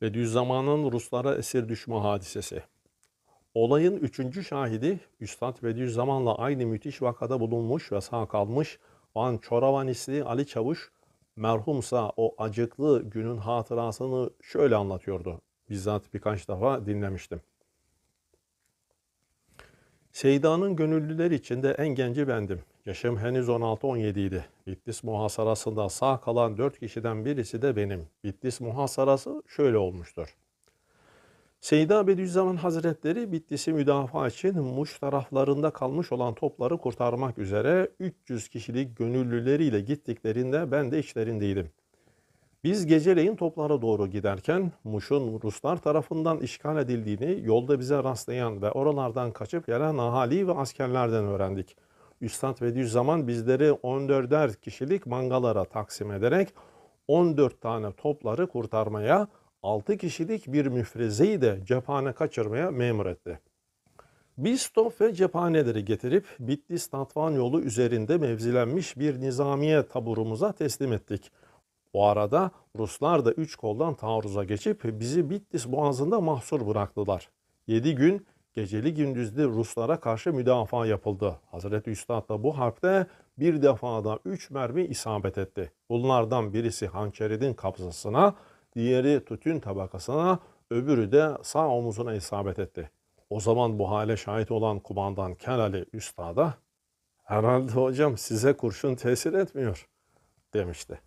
Bediüzzaman'ın Ruslara esir düşme hadisesi. Olayın üçüncü şahidi Üstad Bediüzzaman'la aynı müthiş vakada bulunmuş ve sağ kalmış Van Çoravanisli Ali Çavuş merhumsa o acıklı günün hatırasını şöyle anlatıyordu. Bizzat birkaç defa dinlemiştim. Seyda'nın gönüllüler içinde en genci bendim. Yaşım henüz 16-17 idi. Bitlis muhasarasında sağ kalan 4 kişiden birisi de benim. Bitlis muhasarası şöyle olmuştur. Seyda Bediüzzaman Hazretleri Bitlis'i müdafaa için Muş taraflarında kalmış olan topları kurtarmak üzere 300 kişilik gönüllüleriyle gittiklerinde ben de içlerindeydim. Biz geceleyin toplara doğru giderken Muş'un Ruslar tarafından işgal edildiğini yolda bize rastlayan ve oralardan kaçıp gelen ahali ve askerlerden öğrendik. Üstad Bediüzzaman bizleri 14'er kişilik mangalara taksim ederek 14 tane topları kurtarmaya, 6 kişilik bir müfrezeyi de cephane kaçırmaya memur etti. Biz top ve cephaneleri getirip Bitlis Tatvan yolu üzerinde mevzilenmiş bir nizamiye taburumuza teslim ettik. Bu arada Ruslar da üç koldan taarruza geçip bizi Bitlis boğazında mahsur bıraktılar. 7 gün geceli gündüzlü Ruslara karşı müdafaa yapıldı. Hazreti Üstad da bu harpte bir defada 3 mermi isabet etti. Bunlardan birisi hançeridin kabzasına, diğeri tütün tabakasına, öbürü de sağ omuzuna isabet etti. O zaman bu hale şahit olan kumandan Kelali Üstad'a herhalde hocam size kurşun tesir etmiyor demişti.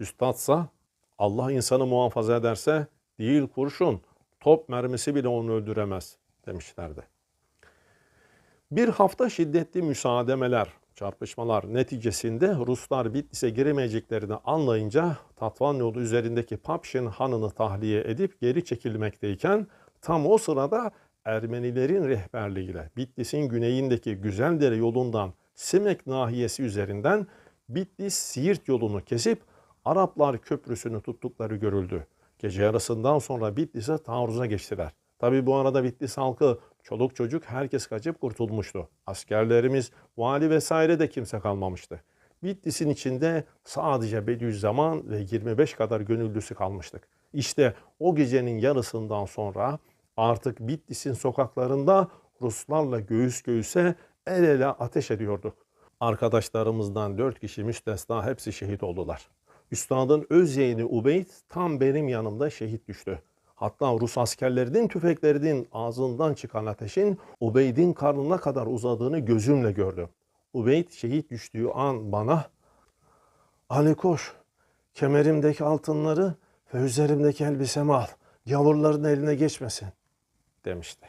Üstadsa Allah insanı muhafaza ederse değil kurşun, top mermisi bile onu öldüremez demişlerdi. Bir hafta şiddetli müsaademeler, çarpışmalar neticesinde Ruslar Bitlis'e giremeyeceklerini anlayınca Tatvan yolu üzerindeki Papşin hanını tahliye edip geri çekilmekteyken tam o sırada Ermenilerin rehberliğiyle Bitlis'in güneyindeki Güzeldere yolundan Simek nahiyesi üzerinden Bitlis-Siirt yolunu kesip Araplar Köprüsü'nü tuttukları görüldü. Gece yarısından sonra Bitlis'e taarruza geçtiler. Tabi bu arada Bitlis halkı çoluk çocuk herkes kaçıp kurtulmuştu. Askerlerimiz, vali vesaire de kimse kalmamıştı. Bitlis'in içinde sadece Bediüzzaman ve 25 kadar gönüllüsü kalmıştık. İşte o gecenin yarısından sonra artık Bitlis'in sokaklarında Ruslarla göğüs göğüse el ele ateş ediyorduk. Arkadaşlarımızdan dört kişi müstesna hepsi şehit oldular. Üstadın öz yeğeni Ubeyd tam benim yanımda şehit düştü. Hatta Rus askerlerinin tüfeklerinin ağzından çıkan ateşin Ubeyd'in karnına kadar uzadığını gözümle gördüm. Ubeyd şehit düştüğü an bana Ali koş kemerimdeki altınları ve üzerimdeki elbisemi al. Gavurların eline geçmesin demişti.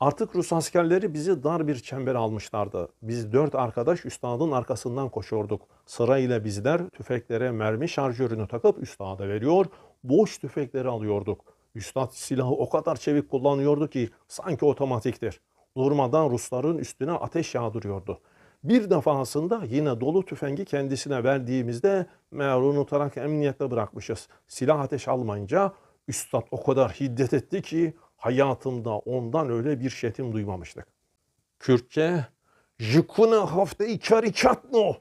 Artık Rus askerleri bizi dar bir çember almışlardı. Biz dört arkadaş üstadın arkasından koşuyorduk. Sırayla bizler tüfeklere mermi şarjörünü takıp üstada veriyor, boş tüfekleri alıyorduk. Üstad silahı o kadar çevik kullanıyordu ki sanki otomatiktir. Durmadan Rusların üstüne ateş yağdırıyordu. Bir defasında yine dolu tüfengi kendisine verdiğimizde meğer unutarak emniyette bırakmışız. Silah ateş almayınca Üstad o kadar hiddet etti ki hayatımda ondan öyle bir şetim duymamıştık. Kürtçe Jikune hafte ikarikatno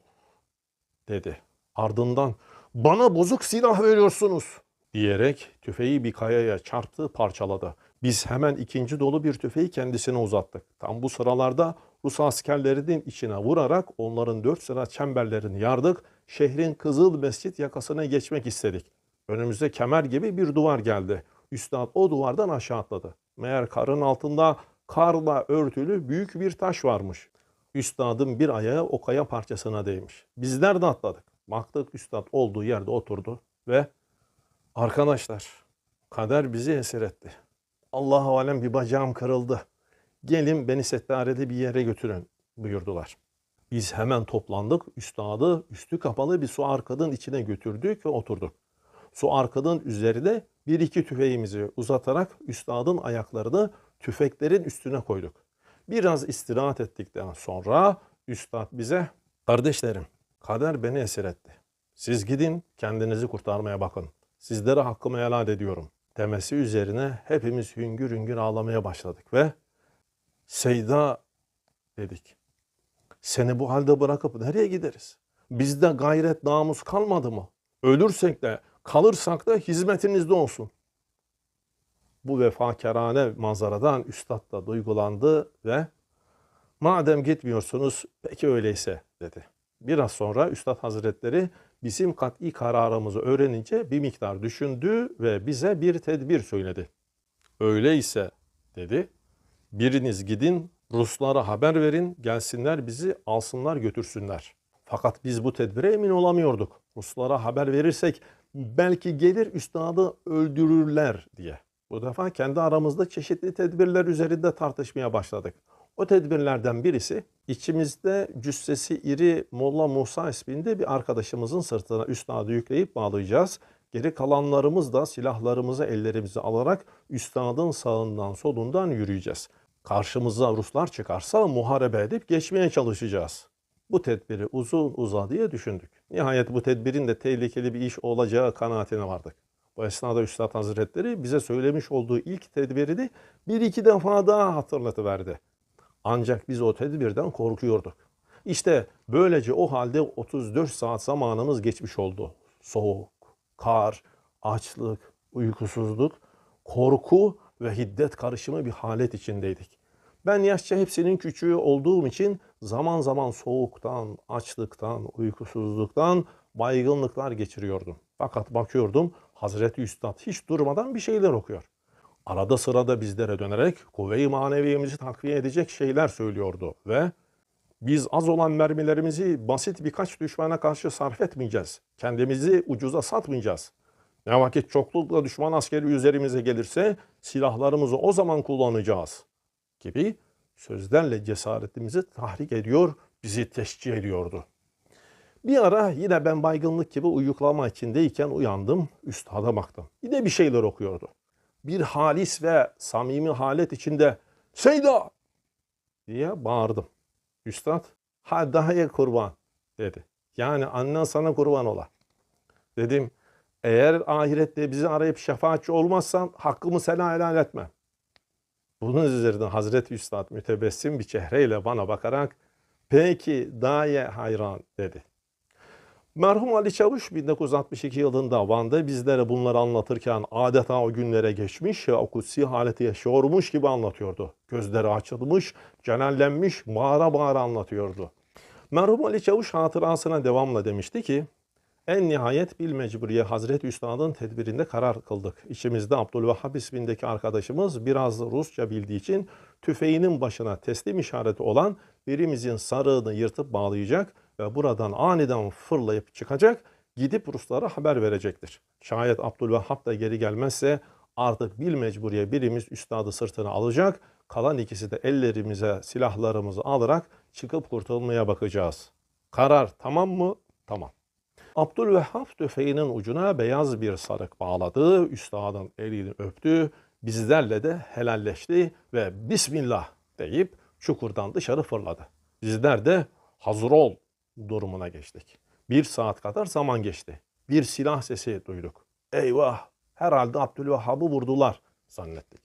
dedi. Ardından bana bozuk silah veriyorsunuz diyerek tüfeği bir kayaya çarptı parçaladı. Biz hemen ikinci dolu bir tüfeği kendisine uzattık. Tam bu sıralarda Rus askerlerinin içine vurarak onların dört sıra çemberlerini yardık. Şehrin Kızıl Mescit yakasına geçmek istedik. Önümüzde kemer gibi bir duvar geldi. Üstad o duvardan aşağı atladı. Meğer karın altında karla örtülü büyük bir taş varmış. Üstadın bir ayağı o kaya parçasına değmiş. Bizler de atladık. Baktık üstad olduğu yerde oturdu ve arkadaşlar kader bizi esir etti. Allahu alem bir bacağım kırıldı. Gelin beni settarede bir yere götürün buyurdular. Biz hemen toplandık. Üstadı üstü kapalı bir su arkadın içine götürdük ve oturduk. Su arkadın üzerine bir iki tüfeğimizi uzatarak üstadın ayaklarını tüfeklerin üstüne koyduk. Biraz istirahat ettikten sonra üstad bize kardeşlerim kader beni esir etti. Siz gidin kendinizi kurtarmaya bakın. Sizlere hakkımı helal ediyorum demesi üzerine hepimiz hüngür hüngür ağlamaya başladık ve Seyda dedik. Seni bu halde bırakıp nereye gideriz? Bizde gayret namus kalmadı mı? Ölürsek de kalırsak da hizmetinizde olsun. Bu vefakarane manzaradan üstad da duygulandı ve madem gitmiyorsunuz peki öyleyse dedi. Biraz sonra Üstad Hazretleri bizim kat'i kararımızı öğrenince bir miktar düşündü ve bize bir tedbir söyledi. Öyleyse dedi biriniz gidin Ruslara haber verin gelsinler bizi alsınlar götürsünler. Fakat biz bu tedbire emin olamıyorduk. Ruslara haber verirsek belki gelir üstadı öldürürler diye. Bu defa kendi aramızda çeşitli tedbirler üzerinde tartışmaya başladık. O tedbirlerden birisi içimizde cüssesi iri Molla Musa isminde bir arkadaşımızın sırtına üstadı yükleyip bağlayacağız. Geri kalanlarımız da silahlarımızı ellerimize alarak üstadın sağından solundan yürüyeceğiz. Karşımıza Ruslar çıkarsa muharebe edip geçmeye çalışacağız. Bu tedbiri uzun uzadıya düşündük. Nihayet bu tedbirin de tehlikeli bir iş olacağı kanaatine vardık. Bu esnada Üstad Hazretleri bize söylemiş olduğu ilk tedbiri de bir iki defa daha hatırlatıverdi. Ancak biz o tedbirden korkuyorduk. İşte böylece o halde 34 saat zamanımız geçmiş oldu. Soğuk, kar, açlık, uykusuzluk, korku ve hiddet karışımı bir halet içindeydik. Ben yaşça hepsinin küçüğü olduğum için zaman zaman soğuktan, açlıktan, uykusuzluktan baygınlıklar geçiriyordum. Fakat bakıyordum Hazreti Üstad hiç durmadan bir şeyler okuyor. Arada sırada bizlere dönerek kuvve-i maneviyemizi takviye edecek şeyler söylüyordu ve biz az olan mermilerimizi basit birkaç düşmana karşı sarf etmeyeceğiz. Kendimizi ucuza satmayacağız. Ne vakit çoklukla düşman askeri üzerimize gelirse silahlarımızı o zaman kullanacağız gibi sözlerle cesaretimizi tahrik ediyor, bizi teşcih ediyordu. Bir ara yine ben baygınlık gibi uyuklama içindeyken uyandım, üstada baktım. Yine bir şeyler okuyordu. Bir halis ve samimi halet içinde Seyda diye bağırdım. Üstad ha daha iyi kurban dedi. Yani annen sana kurban ola. Dedim eğer ahirette bizi arayıp şefaatçi olmazsan hakkımı sana helal etmem. Bunun üzerine Hazreti Üstad mütebessim bir çehreyle bana bakarak peki daye hayran dedi. Merhum Ali Çavuş 1962 yılında Van'da bizlere bunları anlatırken adeta o günlere geçmiş o kutsi haleti yaşıyormuş gibi anlatıyordu. Gözleri açılmış, cenellenmiş, bağıra bağıra anlatıyordu. Merhum Ali Çavuş hatırasına devamla demişti ki, en nihayet bil mecburiye Hazreti Üstad'ın tedbirinde karar kıldık. İçimizde Abdülvahhab ismindeki arkadaşımız biraz Rusça bildiği için tüfeğinin başına teslim işareti olan birimizin sarığını yırtıp bağlayacak ve buradan aniden fırlayıp çıkacak, gidip Ruslara haber verecektir. Şayet Abdülvahhab da geri gelmezse artık bil mecburiye birimiz üstadı sırtına alacak, kalan ikisi de ellerimize silahlarımızı alarak çıkıp kurtulmaya bakacağız. Karar tamam mı? Tamam. Abdülvehhab tüfeğinin ucuna beyaz bir sarık bağladı, üstadın elini öptü, bizlerle de helalleşti ve Bismillah deyip çukurdan dışarı fırladı. Bizler de hazır ol durumuna geçtik. Bir saat kadar zaman geçti. Bir silah sesi duyduk. Eyvah! Herhalde Abdülvehhab'ı vurdular zannettik.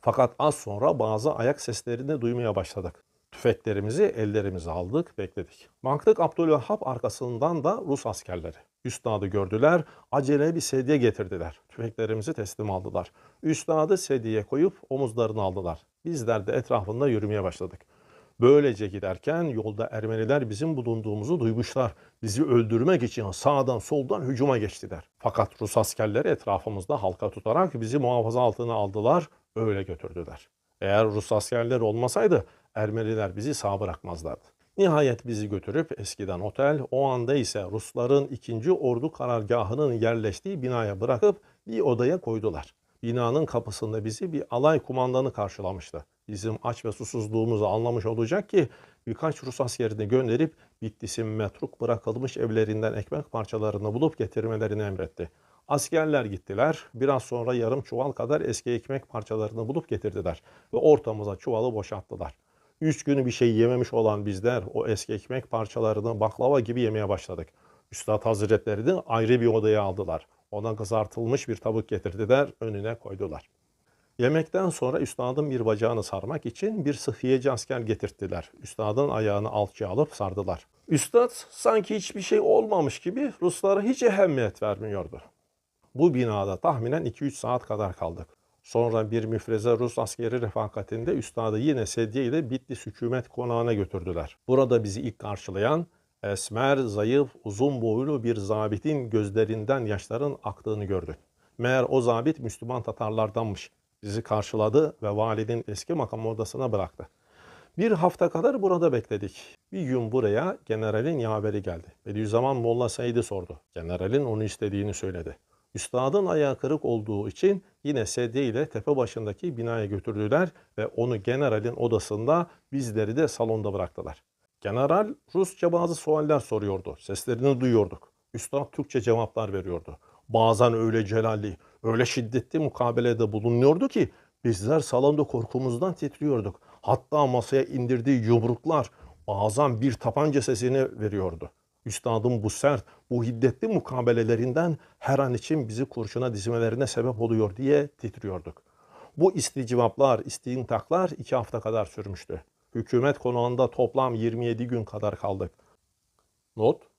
Fakat az sonra bazı ayak seslerini duymaya başladık. Tüfeklerimizi ellerimize aldık, bekledik. Baktık Abdülvehhab arkasından da Rus askerleri. Üstadı gördüler, acele bir sedye getirdiler. Tüfeklerimizi teslim aldılar. Üstadı sedyeye koyup omuzlarını aldılar. Bizler de etrafında yürümeye başladık. Böylece giderken yolda Ermeniler bizim bulunduğumuzu duymuşlar. Bizi öldürmek için sağdan soldan hücuma geçtiler. Fakat Rus askerleri etrafımızda halka tutarak bizi muhafaza altına aldılar, öyle götürdüler. Eğer Rus askerleri olmasaydı Ermeniler bizi sağ bırakmazlardı. Nihayet bizi götürüp eskiden otel, o anda ise Rusların ikinci ordu karargahının yerleştiği binaya bırakıp bir odaya koydular. Binanın kapısında bizi bir alay kumandanı karşılamıştı. Bizim aç ve susuzluğumuzu anlamış olacak ki birkaç Rus askerini gönderip Bitlis'in metruk bırakılmış evlerinden ekmek parçalarını bulup getirmelerini emretti. Askerler gittiler. Biraz sonra yarım çuval kadar eski ekmek parçalarını bulup getirdiler ve ortamıza çuvalı boşalttılar. Üç günü bir şey yememiş olan bizler o eski ekmek parçalarını baklava gibi yemeye başladık. Üstad Hazretlerini ayrı bir odaya aldılar. Ona kızartılmış bir tavuk getirdiler, önüne koydular. Yemekten sonra üstadın bir bacağını sarmak için bir sıhhiyeci asker getirttiler. Üstadın ayağını alçıya alıp sardılar. Üstad sanki hiçbir şey olmamış gibi Ruslara hiç ehemmiyet vermiyordu. Bu binada tahminen 2-3 saat kadar kaldık. Sonra bir müfreze Rus askeri refakatinde üstadı yine sedye ile Bitlis hükümet konağına götürdüler. Burada bizi ilk karşılayan esmer, zayıf, uzun boylu bir zabitin gözlerinden yaşların aktığını gördük. Meğer o zabit Müslüman Tatarlardanmış. Bizi karşıladı ve valinin eski makam odasına bıraktı. Bir hafta kadar burada bekledik. Bir gün buraya generalin yaveri geldi. Bediüzzaman Molla Said'i sordu. Generalin onu istediğini söyledi. Üstadın ayağı kırık olduğu için yine sedye ile tepe başındaki binaya götürdüler ve onu generalin odasında bizleri de salonda bıraktılar. General Rusça bazı sualler soruyordu. Seslerini duyuyorduk. Üstad Türkçe cevaplar veriyordu. Bazen öyle celalli, öyle şiddetli mukabelede bulunuyordu ki bizler salonda korkumuzdan titriyorduk. Hatta masaya indirdiği yumruklar bazen bir tapanca sesini veriyordu. Üstadın bu sert, bu hiddetli mukabelelerinden her an için bizi kurşuna dizmelerine sebep oluyor diye titriyorduk. Bu isticvaplar, istintaklar iki hafta kadar sürmüştü. Hükümet konağında toplam 27 gün kadar kaldık. Not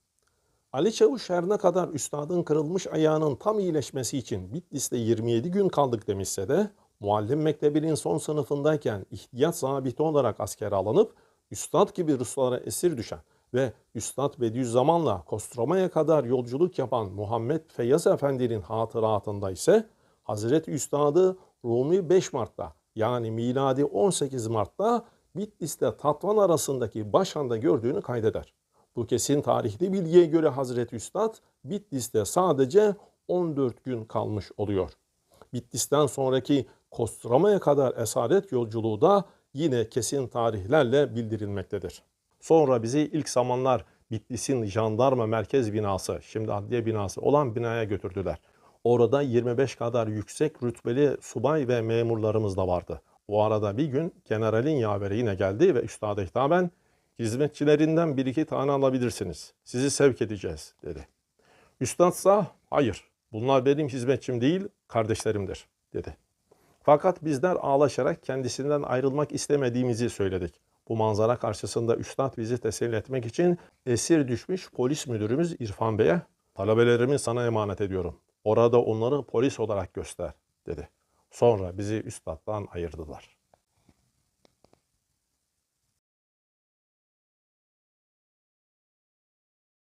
Ali Çavuş her ne kadar üstadın kırılmış ayağının tam iyileşmesi için Bitlis'te 27 gün kaldık demişse de muallim mektebinin son sınıfındayken ihtiyat zabiti olarak askere alınıp üstad gibi Ruslara esir düşen ve Üstad Bediüzzaman'la Kostroma'ya kadar yolculuk yapan Muhammed Feyyaz Efendi'nin hatıratında ise Hazreti Üstad'ı Rumi 5 Mart'ta yani miladi 18 Mart'ta Bitlis'te Tatvan arasındaki Başhan'da gördüğünü kaydeder. Bu kesin tarihli bilgiye göre Hazreti Üstad Bitlis'te sadece 14 gün kalmış oluyor. Bitlis'ten sonraki Kostroma'ya kadar esaret yolculuğu da yine kesin tarihlerle bildirilmektedir. Sonra bizi ilk zamanlar Bitlis'in jandarma merkez binası, şimdi adliye binası olan binaya götürdüler. Orada 25 kadar yüksek rütbeli subay ve memurlarımız da vardı. O arada bir gün generalin yaveri yine geldi ve üstada hitaben hizmetçilerinden bir iki tane alabilirsiniz. Sizi sevk edeceğiz dedi. Üstadsa hayır bunlar benim hizmetçim değil kardeşlerimdir dedi. Fakat bizler ağlaşarak kendisinden ayrılmak istemediğimizi söyledik. Bu manzara karşısında üstad bizi teselli etmek için esir düşmüş polis müdürümüz İrfan Bey'e talebelerimi sana emanet ediyorum. Orada onları polis olarak göster dedi. Sonra bizi üstaddan ayırdılar.